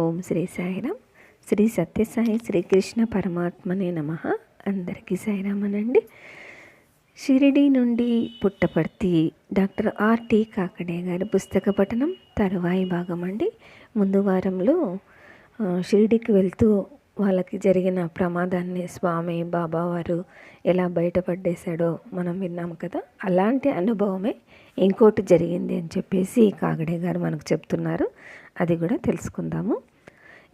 ఓం శ్రీ సాయిరామ్. శ్రీ సత్యసాయి శ్రీకృష్ణ పరమాత్మనే నమ. అందరికీ సాయిరామనండి. షిరిడి నుండి పుట్టపర్తి డాక్టర్ ఆర్టి కాకడే గారి పుస్తక పఠనం తరువాయి భాగం అండి ముందు వారంలో షిరిడికి వెళ్తూ వాళ్ళకి జరిగిన ప్రమాదాన్ని స్వామి బాబా వారు ఎలా బయటపడ్డేశాడో మనం విన్నాం కదా. అలాంటి అనుభవమే ఇంకోటి జరిగింది అని చెప్పేసి కాగడే గారు మనకు చెప్తున్నారు. అది కూడా తెలుసుకుందాము.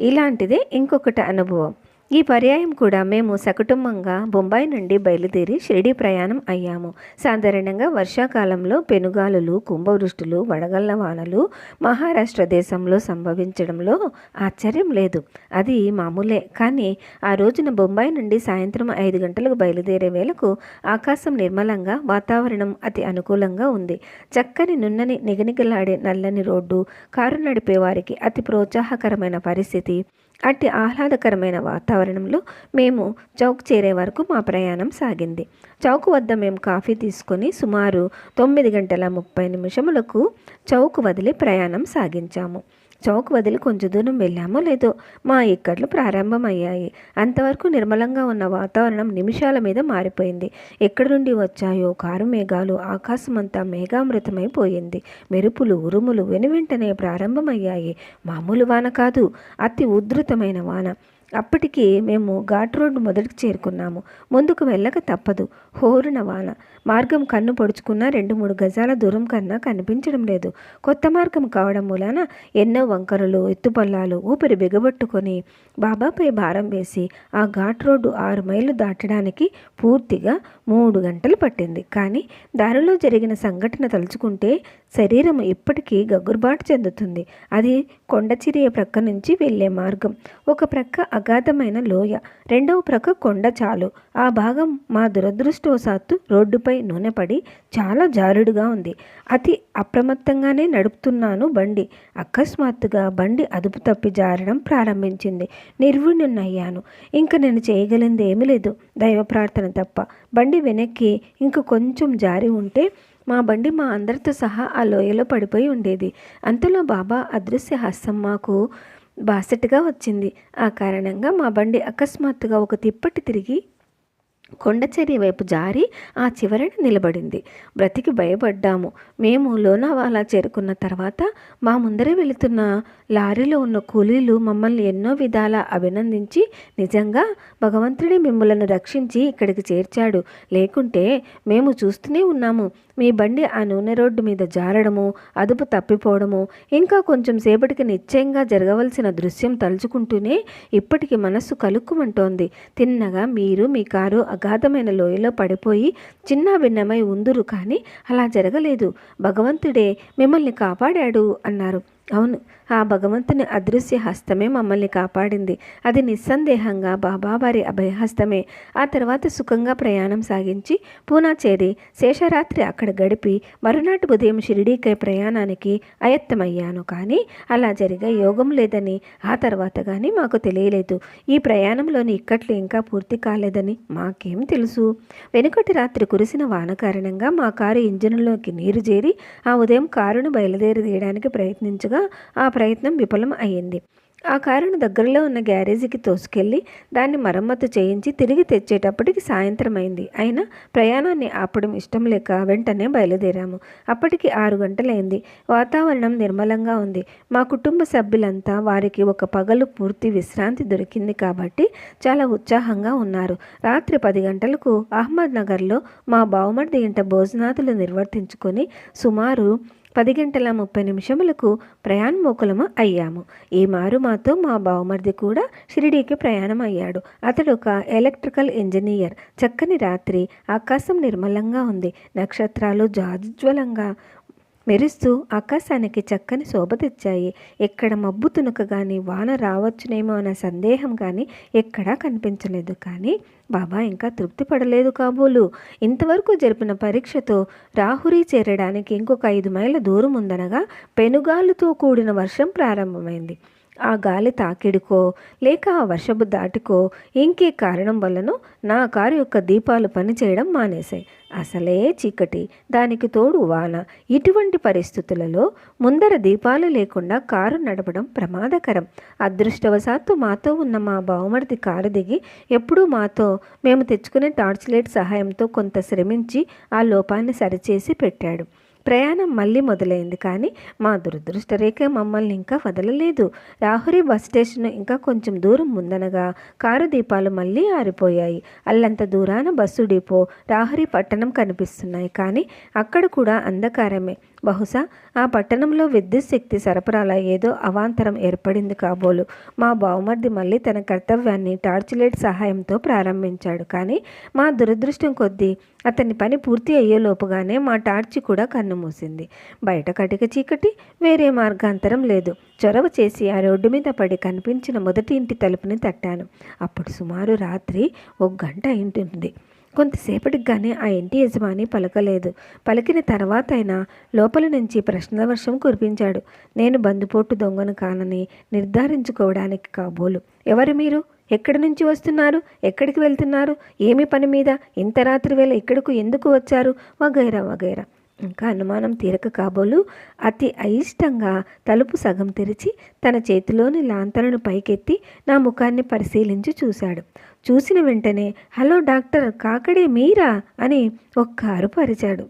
ఇలాంటిదే ఇంకొకటి అనుభవం. ఈ పర్యాయం కూడా మేము సకుటుంబంగా బొంబాయి నుండి బయలుదేరి షిరిడి ప్రయాణం అయ్యాము. సాధారణంగా వర్షాకాలంలో పెనుగాలులు కుంభవృష్టులు వడగళ్ళ వానలు మహారాష్ట్ర దేశంలో సంభవించడంలో ఆశ్చర్యం లేదు. అది మామూలే. కానీ ఆ రోజున బొంబాయి నుండి సాయంత్రం ఐదు గంటలకు బయలుదేరే వేళకు ఆకాశం నిర్మలంగా వాతావరణం అతి అనుకూలంగా ఉంది. చక్కని నున్నని నిగనిగలాడే నల్లని రోడ్డు కారు నడిపే వారికి అతి ప్రోత్సాహకరమైన పరిస్థితి. అట్టి ఆహ్లాదకరమైన వాతావరణంలో మేము చౌక్ చేరే వరకు మా ప్రయాణం సాగింది. చౌక్ వద్ద మేము కాఫీ తీసుకొని సుమారు తొమ్మిది గంటల ముప్పై నిమిషములకు చౌక్ వదిలి ప్రయాణం సాగించాము. చౌక్ వదిలి కొంచెం దూరం వెళ్ళామో లేదో మా ఇక్కట్లు ప్రారంభమయ్యాయి. అంతవరకు నిర్మలంగా ఉన్న వాతావరణం నిమిషాల మీద మారిపోయింది. ఎక్కడి నుండి వచ్చాయో కారు మేఘాలు ఆకాశమంతా మేఘామృతమైపోయింది. మెరుపులు ఉరుములు వెనువెంటనే ప్రారంభమయ్యాయి. మామూలు వాన కాదు అతి ఉధృతమైన వాన. అప్పటికి మేము ఘాట్ రోడ్డు మొదటికి చేరుకున్నాము. ముందుకు వెళ్ళక తప్పదు. హోరున వాన. మార్గం కన్ను పొడుచుకున్న రెండు మూడు గజాల దూరం కన్నా కనిపించడం లేదు. కొత్త మార్గం కావడం మూలాన ఎన్నో వంకరలు ఎత్తుపల్లాలు ఊపిరి బిగబట్టుకొని బాబాపై భారం వేసి ఆ ఘాట్ రోడ్డు ఆరు మైళ్ళు దాటడానికి పూర్తిగా మూడు గంటలు పట్టింది. కానీ దారిలో జరిగిన సంఘటన తలుచుకుంటే శరీరం ఇప్పటికీ గగ్గురుబాటు చెందుతుంది. అది కొండచిరియ ప్రక్క నుంచి వెళ్ళే మార్గం. ఒక ప్రక్క అగాధమైన లోయ రెండవ ప్రక్క కొండ చాలు. ఆ భాగం మా దురదృష్టవశాత్తు రోడ్డుపై నూనెపడి చాలా జారుడుగా ఉంది. అతి అప్రమత్తంగానే నడుపుతున్నాను బండి. అకస్మాత్తుగా బండి అదుపు తప్పి జారడం ప్రారంభించింది. నిర్విణ్ణయ్యాను ఇంక నేను చేయగలిగింది ఏమీ లేదు. దైవ ప్రార్థన తప్ప. బండి వెనక్కి ఇంక కొంచెం జారి ఉంటే మా బండి మా అందరితో సహా ఆ లోయలో పడిపోయి ఉండేది. అంతలో బాబా అదృశ్య హాస్యం మాకు బాసటగా వచ్చింది. ఆ కారణంగా మా బండి అకస్మాత్తుగా ఒక తిప్పటి తిరిగి కొండచర్య వైపు జారి ఆ చివరన నిలబడింది. బ్రతికి భయపడ్డాము. మేము లోనావాలా చేరుకున్న తర్వాత మా ముందరే వెళుతున్న లారీలో ఉన్న కూలీలు మమ్మల్ని ఎన్నో విధాల అభినందించి నిజంగా భగవంతుడే మిమ్మలను రక్షించి ఇక్కడికి చేర్చాడు. లేకుంటే మేము చూస్తూనే ఉన్నాము. మీ బండి ఆ నూనె రోడ్డు మీద జారడము అదుపు తప్పిపోవడము ఇంకా కొంచెం సేపటికి నిశ్చయంగా జరగవలసిన దృశ్యం తలుచుకుంటూనే ఇప్పటికి మనస్సు కలుక్కుమంటోంది. తిన్నగా మీరు మీ కారు అగాధమైన లోయలో పడిపోయి చిన్న భిన్నమై ఉందురు కానీ అలా జరగలేదు. భగవంతుడే మిమ్మల్ని కాపాడాడు అన్నారు. అవును ఆ భగవంతుని అదృశ్య హస్తమే మమ్మల్ని కాపాడింది. అది నిస్సందేహంగా బాబావారి అభయహస్తమే. ఆ తర్వాత సుఖంగా ప్రయాణం సాగించి పూనా చేరి శేషరాత్రి అక్కడ గడిపి మరునాటి ఉదయం షిరిడీకై ప్రయాణానికి అయత్తమయ్యాను. కానీ అలా జరిగే యోగం లేదని ఆ తర్వాత కానీ మాకు తెలియలేదు. ఈ ప్రయాణంలోని ఇక్కట్లు ఇంకా పూర్తి కాలేదని మాకేం తెలుసు. వెనుకటి రాత్రి కురిసిన వాన కారణంగా మా కారు ఇంజన్లోకి నీరు చేరి ఆ ఉదయం కారును బయలుదేరి తీయడానికి ప్రయత్నించగా ఆ ప్రయత్నం విఫలం అయ్యింది. ఆ కారును దగ్గరలో ఉన్న గ్యారేజీకి తోసుకెళ్ళి దాన్ని మరమ్మతు చేయించి తిరిగి తెచ్చేటప్పటికి సాయంత్రం అయింది అయినా ప్రయాణాన్ని ఆపడం ఇష్టం లేక వెంటనే బయలుదేరాము. అప్పటికి ఆరు గంటలైంది. వాతావరణం నిర్మలంగా ఉంది. మా కుటుంబ సభ్యులంతా వారికి ఒక పగలు పూర్తి విశ్రాంతి దొరికింది కాబట్టి చాలా ఉత్సాహంగా ఉన్నారు. రాత్రి పది గంటలకు అహ్మద్ నగర్లో మా బావమర్ది ఇంట భోజనాదులు నిర్వర్తించుకొని సుమారు పది గంటల ముప్పై నిమిషములకు ప్రయాణమోకులము అయ్యాము. ఈ మారు మాతో మా బావమరిది కూడా షిరిడీకి ప్రయాణం అయ్యాడు. అతడు ఒక ఎలక్ట్రికల్ ఇంజనీర్ చక్కని రాత్రి. ఆకాశం నిర్మలంగా ఉంది. నక్షత్రాలు జాజ్వలంగా మెరుస్తూ ఆకాశానికి చక్కని శోభ తెచ్చాయి. ఎక్కడ మబ్బు తునక కానీ వాన రావచ్చునేమో అన్న సందేహం కానీ ఎక్కడా కనిపించలేదు. కానీ బాబా ఇంకా తృప్తి పడలేదు కాబోలు. ఇంతవరకు జరిపిన పరీక్షతో రాహురి చేరడానికి ఇంకొక ఐదు మైళ్ళ దూరం ఉందనగా పెనుగాలుతో కూడిన వర్షం ప్రారంభమైంది. ఆ గాలి తాకిడికో లేక ఆ వర్షపు దాటికో ఇంకే కారణం వల్లనో నా కారు యొక్క దీపాలు పనిచేయడం మానేశాయి. అసలే చీకటి. దానికి తోడు వాన. ఇటువంటి పరిస్థితులలో ముందర దీపాలు లేకుండా కారు నడపడం ప్రమాదకరం. అదృష్టవశాత్తు మాతో ఉన్న మా బావమరిది కారు దిగి ఎప్పుడూ మాతో మేము తెచ్చుకునే టార్చ్ లైట్ సహాయంతో కొంత శ్రమించి ఆ లోపాన్ని సరిచేసి పెట్టాడు. ప్రయాణం మళ్ళీ మొదలైంది కానీ మా దురదృష్టరేఖ మమ్మల్ని ఇంకా వదలలేదు. రాహురి బస్ స్టేషన్ ఇంకా కొంచెం దూరం ముందనగా కారు దీపాలు మళ్ళీ ఆరిపోయాయి. అల్లంత దూరాన బస్సు డిపో రాహురి పట్టణం కనిపిస్తున్నాయి కానీ అక్కడ కూడా అంధకారమే. బహుశా ఆ పట్టణంలో విద్యుత్ శక్తి సరఫరాల ఏదో అవాంతరం ఏర్పడింది కాబోలు. మా బావమర్ది మళ్ళీ తన కర్తవ్యాన్ని టార్చ్ లైట్ సహాయంతో ప్రారంభించాడు. కానీ మా దురదృష్టం కొద్దీ అతని పని పూర్తి అయ్యేలోపుగానే మా టార్చి కూడా కన్నుమూసింది. బయట కటిక చీకటి వేరే మార్గాంతరం లేదు. చొరవ చేసి ఆ రోడ్డు మీద పడి కనిపించిన మొదటి ఇంటి తలుపుని తట్టాను. అప్పుడు సుమారు రాత్రి ఒక గంట అయింటుంది. కొంతసేపటికి కానీ ఆ ఇంటి యజమాని పలకలేదు. పలికిన తర్వాత అయినా లోపల నుంచి ప్రశ్నల వర్షం కురిపించాడు. నేను బందుపోటు దొంగను కానని నిర్ధారించుకోవడానికి కాబోలు. ఎవరు మీరు? ఎక్కడి నుంచి వస్తున్నారు? ఎక్కడికి వెళ్తున్నారు? ఏమి పని మీద? ఇంత రాత్రి వేళ ఇక్కడకు ఎందుకు వచ్చారు? వగైరా వగైరా. ఇంకా అనుమానం తీరక కాబోలు అతి అయిష్టంగా తలుపు సగం తెరిచి తన చేతిలోని లాంతరను పైకెత్తి నా ముఖాన్ని పరిశీలించి చూశాడు. చూసిన వెంటనే హలో డాక్టర్ కాకడే మీరా? అని ఒక్క అరుపు అరిచాడు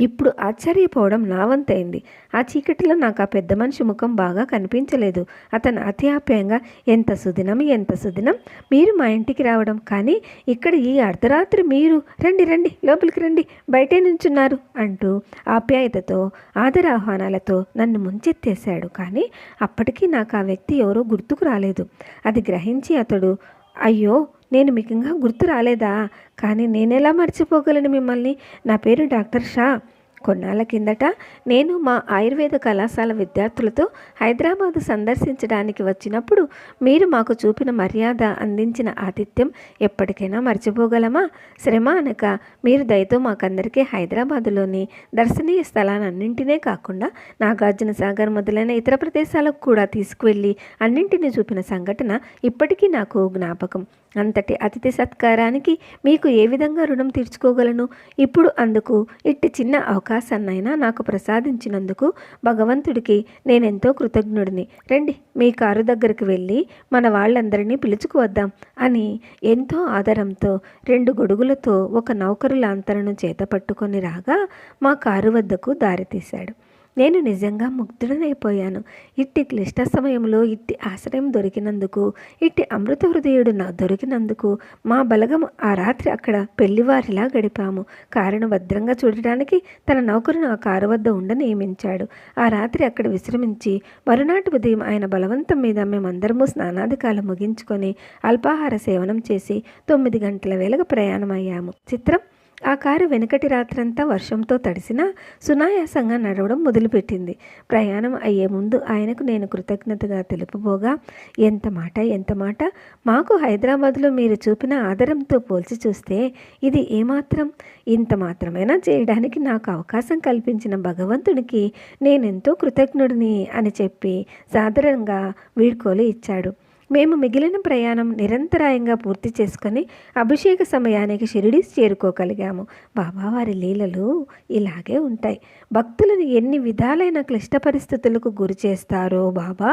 ఇప్పుడు ఆశ్చర్యపోవడం నా వంతైంది. ఆ చీకటిలో నాకు ఆ పెద్ద మనిషి ముఖం బాగా కనిపించలేదు. అతను అతి ఆప్యాయంగా ఎంత సుదినం ఎంత సుదినం మీరు మా ఇంటికి రావడం. కానీ ఇక్కడ ఈ అర్ధరాత్రి మీరు రండి రండి లోపలికి రండి బయటే నుంచున్నారు అంటూ ఆప్యాయతతో ఆదరాహ్వానాలతో నన్ను ముంచెత్తేశాడు. కానీ అప్పటికీ నాకు ఆ వ్యక్తి ఎవరో గుర్తుకు రాలేదు. అది గ్రహించి అతడు అయ్యో నేను మీకు ఇంకా గుర్తు రాలేదా? కానీ నేనెలా మర్చిపోగలను మిమ్మల్ని? నా పేరు డాక్టర్ షా. కొన్నాళ్ళ కిందట నేను మా ఆయుర్వేద కళాశాల విద్యార్థులతో హైదరాబాదు సందర్శించడానికి వచ్చినప్పుడు మీరు మాకు చూపిన మర్యాద అందించిన ఆతిథ్యం ఎప్పటికైనా మర్చిపోగలమా? శ్రమ అనక మీరు దయతో మాకందరికీ హైదరాబాదులోని దర్శనీయ స్థలాలన్నింటినే కాకుండా నాగార్జున సాగర్ మొదలైన ఇతర ప్రదేశాలకు కూడా తీసుకువెళ్ళి అన్నింటినీ చూపిన సంఘటన ఇప్పటికీ నాకు జ్ఞాపకం. అంతటి అతిథి సత్కారానికి మీకు ఏ విధంగా రుణం తీర్చుకోగలను? ఇప్పుడు అందుకు ఇట్టి చిన్న అవకాశాన్నైనా నాకు ప్రసాదించినందుకు భగవంతుడికి నేనెంతో కృతజ్ఞుడిని. రండి మీ కారు దగ్గరికి వెళ్ళి మన వాళ్ళందరినీ పిలుచుకువద్దాం అని ఎంతో ఆదరంతో రెండు గొడుగులతో ఒక నౌకరు లాంతరను చేత పట్టుకొని రాగా మా కారు వద్దకు దారితీశాడు. నేను నిజంగా ముగ్ధుడనైపోయాను. ఇట్టి క్లిష్ట సమయంలో ఇట్టి ఆశ్రయం దొరికినందుకు ఇట్టి అమృత హృదయుడు నా దొరికినందుకు మా బలగం ఆ రాత్రి అక్కడ పెళ్ళివారిలా గడిపాము. కారును భద్రంగా చూడటానికి తన నౌకరును ఆ కారు వద్ద ఉండ నియమించాడు. ఆ రాత్రి అక్కడ విశ్రమించి మరునాటి ఉదయం ఆయన బలవంతం మీద మేమందరము స్నానాధికాలు ముగించుకొని అల్పాహార సేవనం చేసి తొమ్మిది గంటల వేళగా ప్రయాణమయ్యాము. చిత్రం ఆ కారు వెనుకటి రాత్రంతా వర్షంతో తడిసినా సునాయాసంగా నడవడం మొదలుపెట్టింది. ప్రయాణం అయ్యే ముందు ఆయనకు నేను కృతజ్ఞతగా తెలుపుబోగా ఎంత మాట ఎంత మాట? మాకు హైదరాబాద్లో మీరు చూపిన ఆదరంతో పోల్చి చూస్తే ఇది ఏమాత్రం? ఇంత మాత్రమైనా చేయడానికి నాకు అవకాశం కల్పించిన భగవంతునికి నేనెంతో కృతజ్ఞుడిని అని చెప్పి సాధారణంగా వీడ్కోలు ఇచ్చాడు. మేము మిగిలిన ప్రయాణం నిరంతరాయంగా పూర్తి చేసుకొని అభిషేక సమయానికి షిరిడి చేరుకోగలిగాము. బాబావారి లీలలు ఇలాగే ఉంటాయి. భక్తులను ఎన్ని విధాలైన క్లిష్ట పరిస్థితులకు గురి చేస్తారో బాబా!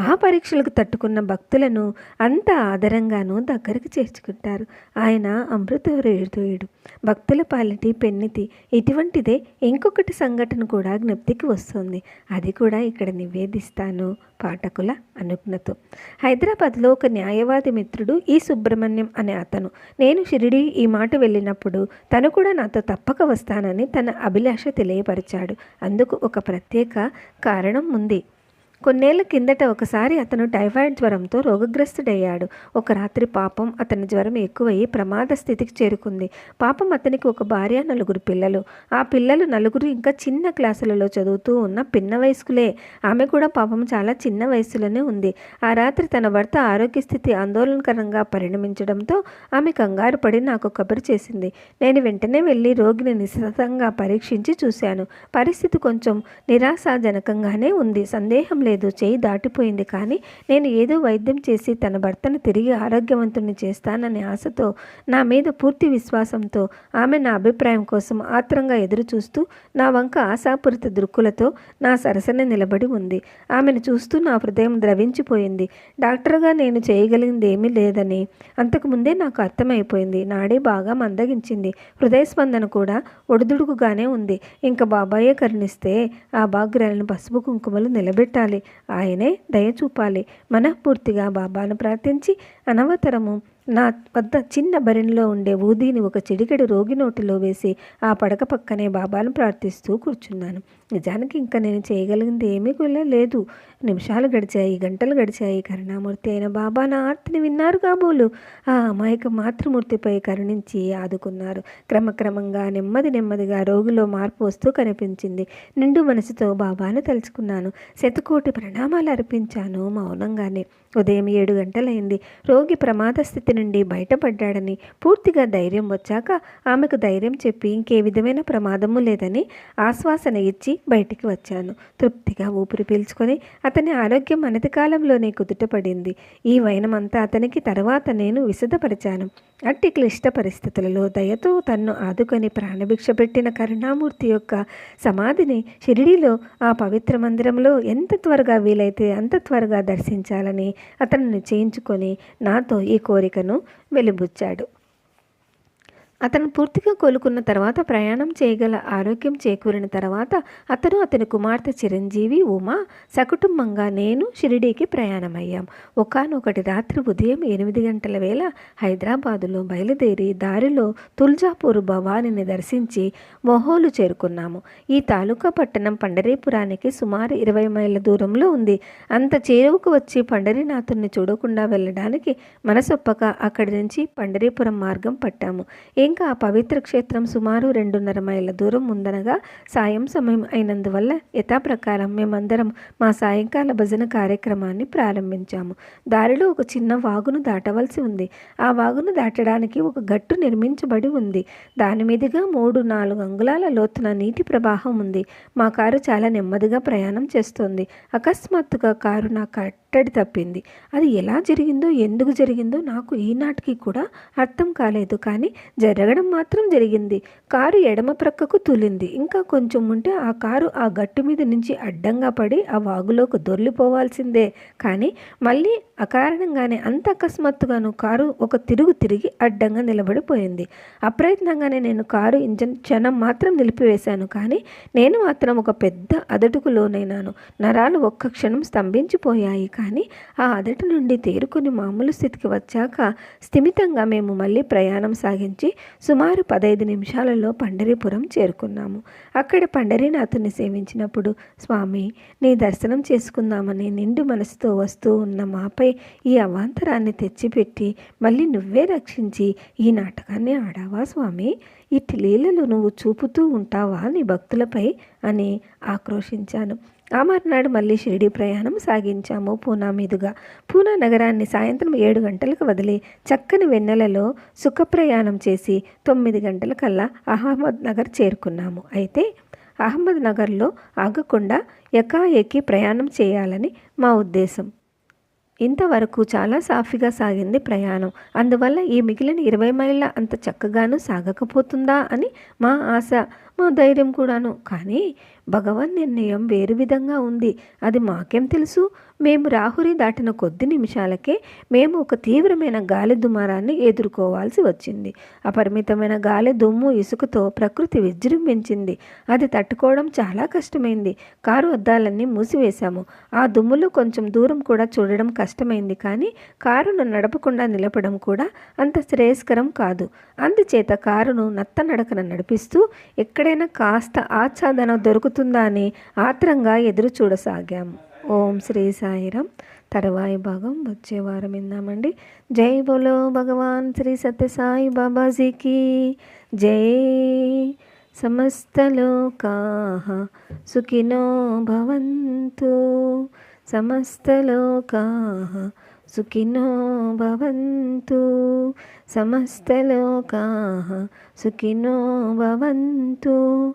ఆ పరీక్షలకు తట్టుకున్న భక్తులను అంత ఆదరంగానూ దగ్గరికి చేర్చుకుంటారు. ఆయన అమృత హృదయుడు భక్తుల పాలిటి పెన్నితి ఇటువంటిదే ఇంకొకటి సంఘటన కూడా జ్ఞప్తికి వస్తుంది. అది కూడా ఇక్కడ నివేదిస్తాను. పాఠకుల అనుజ్ఞతో. హైదరాబాద్లో ఒక న్యాయవాది మిత్రుడు ఈ సుబ్రహ్మణ్యం అనే అతను. నేను షిరిడి ఈ మాట వెళ్ళినప్పుడు తను కూడా నాతో తప్పక వస్తానని తన అభిలాష తెలియపరిచాడు. అందుకు ఒక ప్రత్యేక కారణం ఉంది. కొన్నేళ్ళ కిందట ఒకసారి అతను టైఫాయిడ్ జ్వరంతో రోగగ్రస్తుడయ్యాడు. ఒక రాత్రి పాపం అతని జ్వరం ఎక్కువయ్యి ప్రమాద స్థితికి చేరుకుంది. పాపం అతనికి ఒక భార్య నలుగురు పిల్లలు. ఆ పిల్లలు నలుగురు ఇంకా చిన్న క్లాసులలో చదువుతూ ఉన్న పిన్న వయస్కులే. ఆమె కూడా పాపం చాలా చిన్న వయసులోనే ఉంది. ఆ రాత్రి తన భర్త ఆరోగ్య స్థితి ఆందోళనకరంగా పరిణమించడంతో ఆమె కంగారు పడి నాకు కబురు చేసింది. నేను వెంటనే వెళ్ళి రోగిని నిశితంగా పరీక్షించి చూశాను. పరిస్థితి కొంచెం నిరాశాజనకంగానే ఉంది. సందేహం లేదు. లేదు చేయి దాటిపోయింది కానీ నేను ఏదో వైద్యం చేసి తన భర్తను తిరిగి ఆరోగ్యవంతుని చేస్తాననే ఆశతో నా మీద పూర్తి విశ్వాసంతో ఆమె నా అభిప్రాయం కోసం ఆత్రంగా ఎదురు చూస్తూ నా వంక ఆశాపూరిత దృక్కులతో నా సరసన నిలబడి ఉంది. ఆమెను చూస్తూ నా హృదయం ద్రవించిపోయింది. డాక్టర్గా నేను చేయగలిగింది ఏమీ లేదని అంతకుముందే నాకు అర్థమైపోయింది. నాడే బాగా మందగించింది. హృదయ స్పందన కూడా ఒడిదుడుకుగానే ఉంది. ఇంకా బాబాయే కరుణిస్తే ఆ బాగ్రాలను పసుపు కుంకుమలు నిలబెట్టాలి ఆయనే దయ చూపాలి. మనఃపూర్తిగా బాబాను ప్రార్థించి అనవతరము నా వద్ద చిన్న బరిణిలో ఉండే ఊదీని ఒక చిడికెడు రోగి నోటిలో వేసి ఆ పడక పక్కనే బాబాను ప్రార్థిస్తూ కూర్చున్నాను. నిజానికి ఇంకా నేను చేయగలిగింది ఏమీ కూడా లేదు. నిమిషాలు గడిచాయి గంటలు గడిచాయి. కరుణామూర్తి అయిన బాబా నా ఆర్తిని విన్నారు కాబోలు. ఆ అమాయక మాతృమూర్తిపై కరుణించి ఆదుకున్నారు. క్రమక్రమంగా నెమ్మది నెమ్మదిగా రోగిలో మార్పు వస్తూ కనిపించింది. నిండు మనసుతో బాబాను తలుచుకున్నాను. శతకోటి ప్రణామాలు అర్పించాను మౌనంగానే. ఉదయం ఏడు గంటలైంది. రోగి ప్రమాద స్థితి నుండి బయటపడ్డాడని పూర్తిగా ధైర్యం వచ్చాక ఆమెకు ధైర్యం చెప్పి ఇంకే విధమైన ప్రమాదము లేదని ఆశ్వాసన ఇచ్చి బయటికి వచ్చాను. తృప్తిగా ఊపిరి పీల్చుకొని అతని ఆరోగ్యం అనతి కాలంలోనే కుదుటపడింది. ఈ వైనమంతా అతనికి తర్వాత నేను విశదపరిచాను అట్టి క్లిష్ట పరిస్థితులలో దయతో తన్ను ఆదుకొని ప్రాణభిక్ష పెట్టిన కరుణామూర్తి యొక్క సమాధిని షిరిడిలో ఆ పవిత్ర మందిరంలో ఎంత త్వరగా వీలైతే అంత త్వరగా దర్శించాలని అతను నిశ్చయించుకొని నాతో ఈ కోరికను వెలిబుచ్చాడు. అతను పూర్తిగా కోలుకున్న తర్వాత ప్రయాణం చేయగల ఆరోగ్యం చేకూరిన తర్వాత అతను అతని కుమార్తె చిరంజీవి ఉమా సకుటుంబంగా నేను షిరిడీకి ప్రయాణమయ్యాం. ఒకనొకటి రాత్రి ఉదయం ఎనిమిది గంటల వేళ హైదరాబాదులో బయలుదేరి దారిలో తుల్జాపూర్ భవానిని దర్శించి మొహోలు చేరుకున్నాము. ఈ తాలూకా పట్టణం పండరీపురానికి సుమారు ఇరవై మైళ్ళ దూరంలో ఉంది. అంత చేరువుకు వచ్చి పండరీనాథుని చూడకుండా వెళ్ళడానికి మనసొప్పక అక్కడి నుంచి పండరీపురం మార్గం పట్టాము. ఇంకా ఆ పవిత్ర క్షేత్రం సుమారు రెండున్నర మైళ్ళ దూరం ఉందనగా సాయం సమయం అయినందువల్ల యథాప్రకారం మేమందరం మా సాయంకాల భజన కార్యక్రమాన్ని ప్రారంభించాము. దారిలో ఒక చిన్న వాగును దాటవలసి ఉంది. ఆ వాగును దాటడానికి ఒక గట్టు నిర్మించబడి ఉంది. దాని మీదుగా మూడు నాలుగు అంగుళాల లోతున నీటి ప్రవాహం ఉంది. మా కారు చాలా నెమ్మదిగా ప్రయాణం చేస్తోంది. అకస్మాత్తుగా కారు నా కట్టడి తప్పింది. అది ఎలా జరిగిందో ఎందుకు జరిగిందో నాకు ఈనాటికి కూడా అర్థం కాలేదు. కానీ జరగడం మాత్రం జరిగింది. కారు ఎడమ ప్రక్కకు తూలింది. ఇంకా కొంచెం ఉంటే ఆ కారు ఆ గట్టు మీద నుంచి అడ్డంగా పడి ఆ వాగులోకి దొర్లిపోవాల్సిందే. కానీ మళ్ళీ అకారణంగానే అంత అకస్మాత్తుగాను కారు ఒక తిరుగు తిరిగి అడ్డంగా నిలబడిపోయింది. అప్రయత్నంగానే నేను కారు ఇంజన్ క్షణం మాత్రం నిలిపివేశాను కానీ నేను మాత్రం ఒక పెద్ద అదటుకు లోనైనాను. నరాలు ఒక్క క్షణం స్తంభించిపోయాయి కానీ ఆ అదటి నుండి తేరుకుని మామూలు స్థితికి వచ్చాక స్థిమితంగా మేము మళ్ళీ ప్రయాణం సాగించి సుమారు పదహైదు నిమిషాలలో పండరీపురం చేరుకున్నాము. అక్కడ పండరీనాథుని సేవించినప్పుడు స్వామి నీ దర్శనం చేసుకుందామని నిండు మనసుతో వస్తూ ఉన్న మాపై ఈ అవాంతరాన్ని తెచ్చిపెట్టి మళ్ళీ నువ్వే రక్షించి ఈ నాటకాన్ని ఆడావా స్వామి? ఇట్టి లీలలు నువ్వు చూపుతూ ఉంటావా నీ భక్తులపై అని ఆక్రోషించాను ఆ మర్నాడు మళ్ళీ షిరిడి ప్రయాణం సాగించాము పూనా మీదుగా. పూనా నగరాన్ని సాయంత్రం ఏడు గంటలకు వదిలి చక్కని వెన్నెలలో సుఖ ప్రయాణం చేసి తొమ్మిది గంటలకల్లా అహ్మద్ నగర్ చేరుకున్నాము. అయితే అహ్మద్ నగర్లో ఆగకుండా ఎకాఏకి ప్రయాణం చేయాలని మా ఉద్దేశం. ఇంతవరకు చాలా సాఫీగా సాగింది ప్రయాణం. అందువల్ల ఈ మిగిలిన ఇరవై మైళ్ళ అంత చక్కగాను సాగకపోతుందా అని మా ఆశ మా ధైర్యం కూడాను. కానీ భగవన్ నిర్ణయం వేరు విధంగా ఉంది. అది మాకేం తెలుసు? మేము రాహురి దాటిన కొద్ది నిమిషాలకే మేము ఒక తీవ్రమైన గాలి దుమారాన్ని ఎదుర్కోవాల్సి వచ్చింది. అపరిమితమైన గాలి దుమ్ము ఇసుకతో ప్రకృతి విజృంభించింది. అది తట్టుకోవడం చాలా కష్టమైంది. కారు అద్దాలన్నీ మూసివేశాము. ఆ దుమ్ములో కొంచెం దూరం కూడా చూడడం కష్టమైంది కానీ కారును నడపకుండా నిలపడం కూడా అంత శ్రేయస్కరం కాదు. అందుచేత కారును నత్త నడకన నడిపిస్తూ ఎక్కడైనా కాస్త ఆచ్ఛాదన దొరుకుతుందా అని ఆత్రంగా ఎదురు చూడసాగాము ఓం శ్రీ సాయిరామ్ తర్వాయి భాగం వచ్చే వారం విందామండి. జై బోలో భగవాన్ శ్రీ సత్యసాయి బాబాజీకి. జై సమస్తలోకా సుఖినో భవంతు. సమస్తలోకా సుఖినో భవంతు. సమస్తలోకా సుఖినో భవంతు.